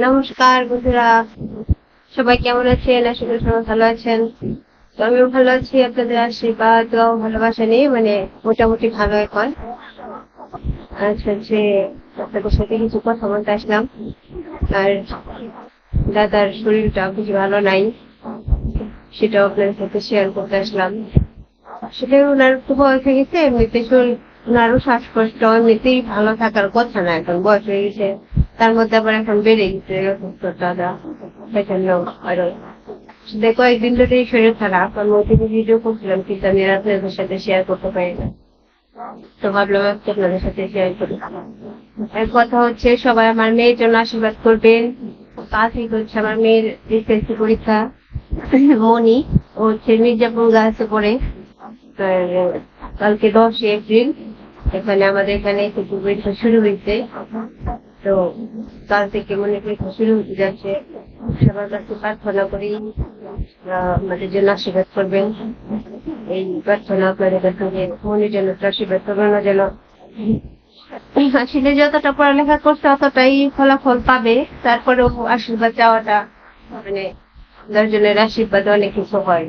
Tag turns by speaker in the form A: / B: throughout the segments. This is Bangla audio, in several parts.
A: নমস্কার বন্ধুরা। সবাই কেমন আছেন? আশা সবাই ভালো আছেন। তো আমিও ভালো আছি। আপনাদের আশীর্বাদ ও ভালোবাসা নিয়ে মানে মোটামুটি ভালো এখন। আচ্ছা যে আপনাদের সাথে কিছু কথা বলতে আসলাম। আর দাদার শরীরটা কিছু ভালো নাই, সেটাও আপনাদের সাথে শেয়ার করতে আসলাম। আসলে ওনার খুব বয়স হয়ে গেছে, এমনিতে ওনারও শ্বাসকষ্ট, এমনিতেই ভালো থাকার কথা না, এখন বয়স হয়ে গেছে। তার মধ্যে আবার এখন বেড়ে গেছে অসুস্থতাটা সেজন্য আরও। আসলে কয়েকদিন ধরে শরীর খারাপ আমি ওদিকে ভিডিও করছিলাম, কিন্তু আমি আপনাদের সাথে শেয়ার করতে পারি না। তো ভাবলাম আপনাদের সাথে শেয়ার করি। এক কথা হচ্ছে, সবাই আমার মেয়ের জন্য আশীর্বাদ করবেন। কালকে হচ্ছে, আমার মেয়ের এসএসসি পরীক্ষা। মনি ও হচ্ছে মির্জাপুর গাছে পড়ে। কালকে দশই এপ্রিল, এখানে আমাদের এখানে শুরু হয়েছে। তো কাল থেকে মনে শুরু হতে যাচ্ছে। সবার কাছে প্রার্থনা করি আমাদের জন্য আশীর্বাদ করবেন। এই প্রার্থনা আপনাদের কাছে যে মনের জন্য আশীর্বাদ করবেন না যেন। আসলে যতটা পড়ালেখা করছে অতটাই ফলাফল পাবে। তারপরেও আশীর্বাদ চাওয়াটা মানে দশজনের আশীর্বাদ অনেক কিছু হয়।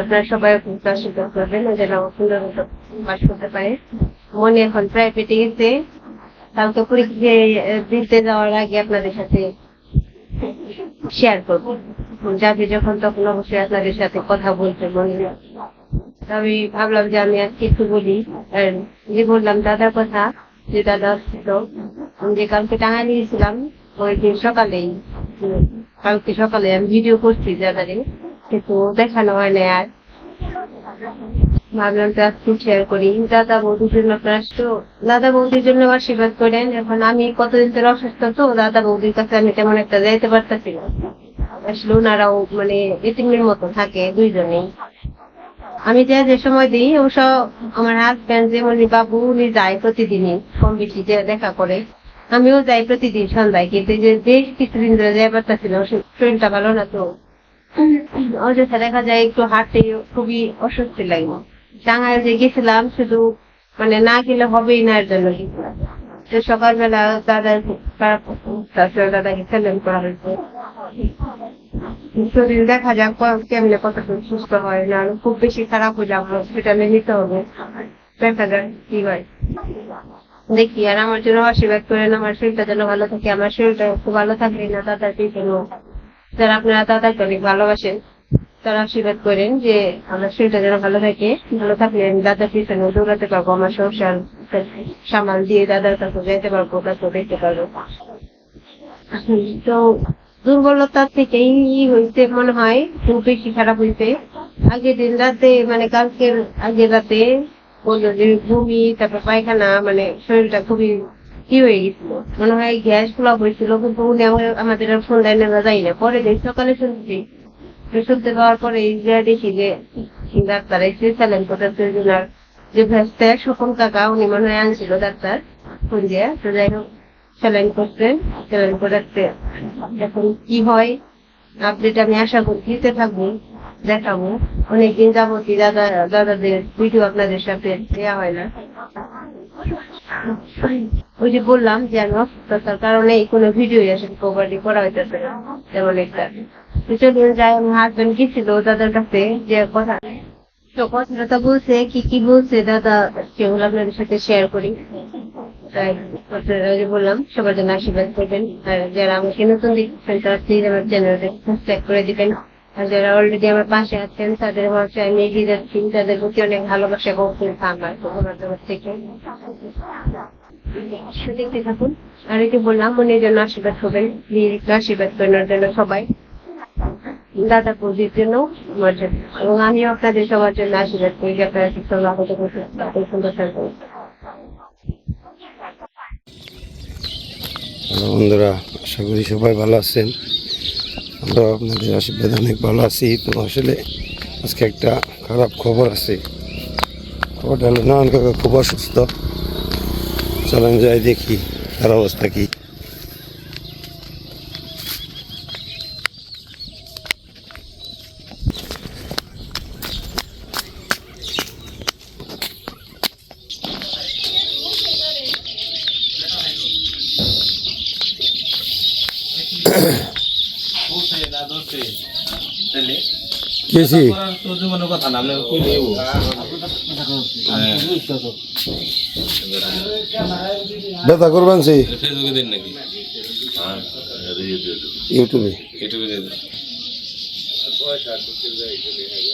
A: আপনারা সবাই কিন্তু আশীর্বাদ করবেন, যেন সুন্দর মতো পাস করতে পারে। মনে এখন প্রায় পেটে গেছে। কালকে পরীক্ষা দিতে যাওয়ার আগে আপনাদের সাথে শেয়ার করব যাবে যখন, তখন অবশ্যই আপনাদের সাথে কথা বলতে মনে। আমি ভাবলাম যে আমি আর কিছু বলি যে বললাম দাদার কথা, যে দাদা ছিল যে কালকে টাঙ্গাই নিয়েছিলাম ওই দিন সকালেই কালকে সকালে আমি ভিডিও করছি দাদারে, কিন্তু দেখানো হয় না আর ভাবলাম তো আজকে শেয়ার করি। দাদা বৌদির জন্য আপনারা দাদা বৌদির জন্য আশীর্বাদ করেন। এখন আমি কতদিন ধরে অসুস্থ তো, দাদা বৌদির কাছে আমি তেমন একটা যাইতে পারতেছি না। আসলে ওনারাও মানে এতিমের মতো থাকে দুইজনেই। আমি যে যে সময় দিই অবশ্য আমার হাজব্যান্ড যেমন বাবু, উনি যায় প্রতিদিনই, কম বেশি যে দেখা করে। আমিও যাই প্রতিদিন সন্ধ্যায়, কিন্তু যে বেশ কিছুদিন ধরে যাই পারতেছি না, ওর শরীরটা ভালো না তো। অযথা দেখা যায় একটু হাঁটতে খুবই অস্বস্তি লাগে। টাঙ্গাইল যে গেছিলাম শুধু মানে না গেলে হবেই না এর জন্য গেছিলাম সকালবেলা দাদার শরীর দেখা যাক কেমনে সুস্থ হয় না খুব বেশি খারাপ হয়ে যাব হসপিটালে নিতে হবে। দেখা যাক কি হয়? দেখি, আর আমার জন্য আশীর্বাদ করেন, আমার শরীরটা যেন ভালো থাকে। আমার শরীরটা খুব ভালো থাকলে না দাদার যারা আপনারা দাদাকে অনেক ভালোবাসেন তারা আশীর্বাদ করেন যে আমার শরীরটা যেন ভালো থাকে, ভালো থাকলে আমি দাদার পিছনে দৌড়াতে পারব, আমার সংসার সামাল দিয়ে দাদার কাছে যেতে পারব কাছে দেখতে পারব। তো দুর্বলতা থেকেই হইতে মনে হয় খুব বেশি খারাপ হইতে। আগের দিন রাতে মানে কালকের আগের রাতে বলল যে বমি, তারপর পায়খানা মানে শরীরটা খুবই কি হয়ে গেছিল। মনে হয় গ্যাস ফ্লপ হয়েছিল, কিন্তু উনি আমাদের ফোন লাইনে আমরা যাই না। পরে সকালে শুনছি শুনতে পাওয়ার পরে দেখি যে ডাক্তার এসে স্যালেন যে ভেস্তে সুকম কাকা, উনি মনে হয় আনছিল ডাক্তার দিয়ে। তো যাই হোক স্যালাইন করছেন স্যালাইন করাতে এখন কি হয়? আপডেট আমি আশা করি দিতে থাকব, দেখাবো। অনেকদিন যাবতই দাদা, দাদাদের ভিডিও আপনাদের সাথে দেওয়া হয় না। ওই যে বললাম যে আমি অসুস্থতার কারণে কোনো ভিডিও আসলে কভারটি করা হইতেছে না একটা। যাই, আমার হাজবেন্ড গেছিল দাদার কাছে, যে কথা তো কথাটা বলছে, কি কি বলছে, দাদা, সেগুলো আপনাদের সাথে শেয়ার করি। তাই বললাম, সবার জন্য আশীর্বাদ করবেন। আর যারা আমাকে নতুন দেখছেন তারা প্লিজ আমার চ্যানেলটা সাবস্ক্রাইব করে দিবেন। যারা অলরেডি আমার পাশে আছেন তাদের হচ্ছে আমি এগিয়ে যাচ্ছি। তাদের প্রতি অনেক ভালোবাসা গৌরব আমার ওনার থেকে। দেখতে থাকুন। আর এটি বললাম মনের জন্য আশীর্বাদ করবেন প্লিজ আশীর্বাদ করেন জন্য সবাই। দাদা পুজির জন্য আমার জন্য। এবং আমিও আপনাদের সবার জন্য আশীর্বাদ করি যে আপনারা সুস্থ লাভতে সুন্দর থাকবেন
B: বন্ধুরা আশা করি সবাই ভালো আছেন। আমরা আপনাদের আশীর্বাদ, অনেক ভালো আছি। তো আসলে আজকে একটা খারাপ খবর আছে। খবরটা হলো নারায়ণ কাকা খুব অসুস্থ। চলেন যাই দেখি, তার অবস্থা কি। কেছি
C: কথা না
B: ব্যথা করবেন সেই
C: ফেসবুকে দিন নাকি
B: ইউটিউবে?
C: ইউটিউবে দিয়ে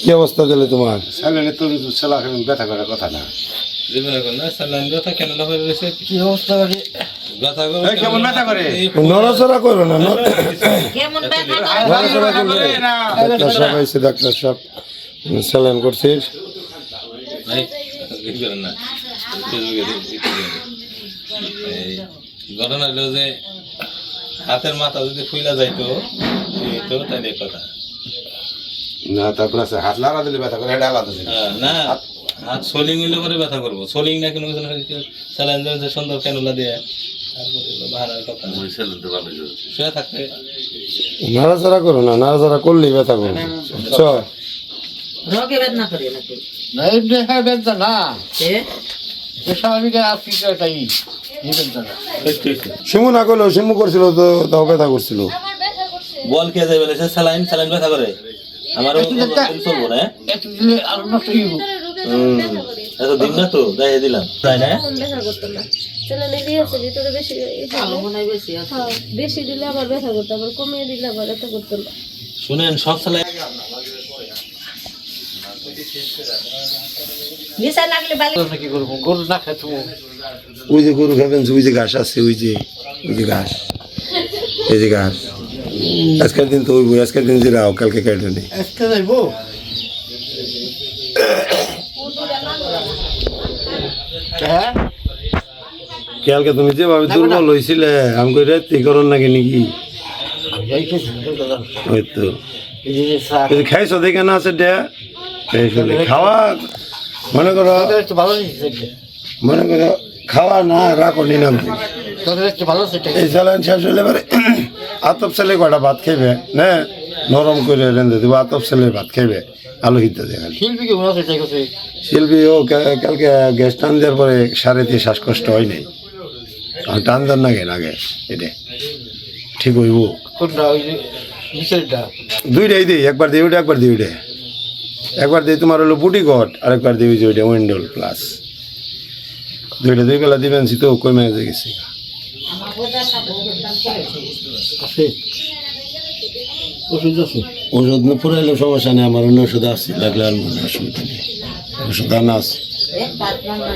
B: কি অবস্থা দিলে তোমার?
D: স্যালাইনে তো ছেলা ব্যথা করার কথা না।
C: এখন না স্যালাইন ব্যথা কেন
D: কি অবস্থা করে
C: করে
D: কেমন ব্যথা করে?
B: নড়াচড়া করো না নড়াচড়া ডাক্তার সাহেব আইসে ডাক্তার সাহেব স্যালাইন
C: ঘটনা হলো যে হাতের মাথা যদি ফুইলা যাইতো এই তো তাইলে কথা।
D: না তারপর আছে হাত লাড়া দিলে ব্যথা করে এটা আলাদা।
C: হ্যাঁ, না হাত সোলিং হইলে পরে ব্যথা করব। সোলিং না কোনো কিছু স্যালাইন দিয়েছে সুন্দর ক্যানুলা দিয়ে।
B: নাড়াচাড়া করো না নাড়াচাড়া করলেই ব্যথা করবে। চ
E: রোগে বেদনা করে নাকি?
F: না এই দেখা বেদনা না। স্বাভাবিক আফ্রিকা এটাই এই বেদনা। না
B: শিমু না করলেও শিমু করছিল তো তাও ব্যথা করছিল।
C: বল কে যাবে বলে স্যালাইন স্যালাইন ব্যথা করে। আমারও চলবো না হ্যাঁ?
F: একটু দিলে আরও নষ্ট
C: হুম। এত দিন না তো দেখাই দিলাম। তাই না?
G: ব্যথা করতো না। চ্যানেলে দিয়েছে ভিতরে বেশি
E: আলো
G: হলে-
E: হয় বেশি আছে।
G: হ্যাঁ, বেশি দিলে আবার ব্যথা করতো আবার কমিয়ে দিলে আবার ব্যথা করতো না।
C: শুনেন সব
B: ওই যে গরু খাবেন ওই যে ঘাস আছে ওই যে ওই যে ঘাস। এই যে ঘাস। আজকের দিন তো ওই বই আজকের দিন যে রাও কালকে কেটে নেই
F: আজকে যাইবো হ্যাঁ?
B: কালকে তুমি যেভাবে দুর্বল হয়েছিলে আমি কই রাত্রি করন নাকি নাকি?
F: আমি যাইতেছি
B: ওই তো।
F: এই যে শাক
B: এই যে খাইছো দেখে না আছে ডে খাওয়া মনে করো
F: ভালো
B: মনে করো খাওয়া না রাখো নিলাম
F: তোদের একটু ভালো সেটা
B: এই স্যালাইন শেষ হলে এবারে আতপ ছেলে কয়টা ভাত খাইবে না? নরম করে রেঁধে দেবো আতপ ছেলে ভাত খাইবে আলু হিতে
F: শিল্পী
B: ও কালকে গ্যাস টান দেওয়ার পরে সাড়ে শ্বাসকষ্ট হয় নাই। আর টান দেন না কেন আগে এটা। ঠিক হইব। দুইটাই দিই একবার দিই ওইটা একবার দিই ওইটা। একবার দিই তোমার হলো বুটি গট আর একবার দিই ওইটা উইন্ডোল প্লাস। দুইটা দুই বেলা দিবেন তো কই মেয়ে গেছি?
F: আছে। ওষুধ আছে?
B: ওষুধ না পুরাইলে সমস্যা নেই আমার অন্য ওষুধ আছে লাগলে আর মনে অসুবিধা নেই। ওষুধ আনা আছে।
E: এ পাঁচ রান্না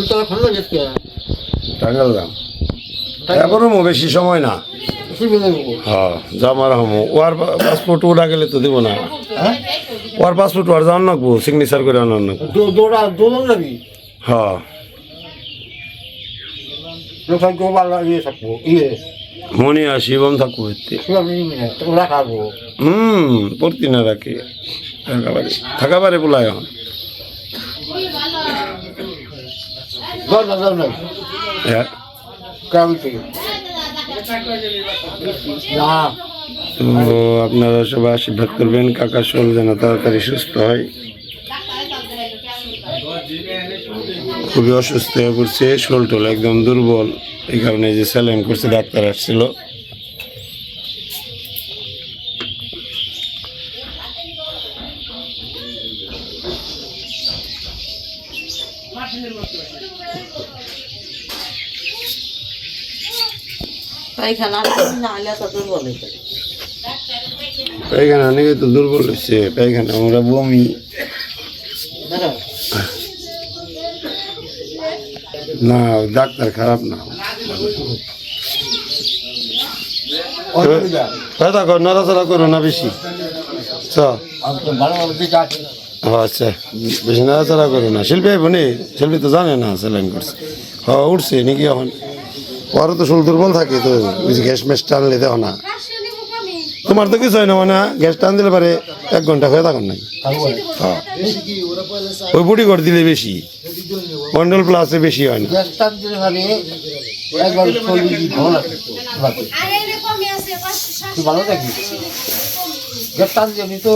F: ই করছ মাঝে মাঝে তুই তো ভালো গেছে
B: টাঙ্গাল। দাম এবারও মো বেশি সময় না।
F: শিখবে দেবো
B: হ্যাঁ জামার হমো ওয়ার পাসপোর্ট ওরা গেলে তো দিব না। ওয়ার পাসপোর্ট ওয়ার জান নাকবো সিগনেচার করে আনার নাকবো।
F: দৌ- দৌড়া দৌড়ান যাবি
B: হ্যাঁ।
F: থাকব
B: মনে আসি এবং থাকব এতে।
F: শিবাম নিমিনে তোকে রাখাবো
B: হুম পড়তি না রাখি থাকাবারে থাকাবারে বলাই এখন
F: দর না দর নাই
B: হ্যাঁ।
F: না
B: তো আপনারা সবাই আশীর্বাদ করবেন কাকা শোল যেন তাড়াতাড়ি সুস্থ হয়। খুবই অসুস্থ হয়ে পড়ছে শোল টোল একদম দুর্বল এই কারণে যে স্যালাইন করছে ডাক্তার আসছিল।
E: পায়খানা না হলে তো দুর্বল হয়ে যাবে
B: পায়খানা নাকি তো দুর্বল হচ্ছে পায়খানা আমরা বমি। না ডাক্তার খারাপ না। কথা কর নড়াচড়া করো না বেশি। চ
F: আমি তো ভালো ভালো দিকে আছে
B: ও আচ্ছা। বেশি নাড়াচাড়া করো না। শিল্পী আইব নি? শিল্পী তো জানে না স্যালাইন করছে। হ উঠছে নাকি এখন? ওরও তো শরীর দুর্বল থাকে তো গ্যাস ম্যাস টানলে দেখো না। তোমার তো কিছু হয় না মানে গ্যাস টান দিলে পারে এক ঘণ্টা হয়ে থাকুন নাই। হ্যাঁ। ওই বুড়ি করে দিলে বেশি
F: মন্ডল প্লাসে বেশি হয় না।
G: ভালো থাকি গ্যাস টান তো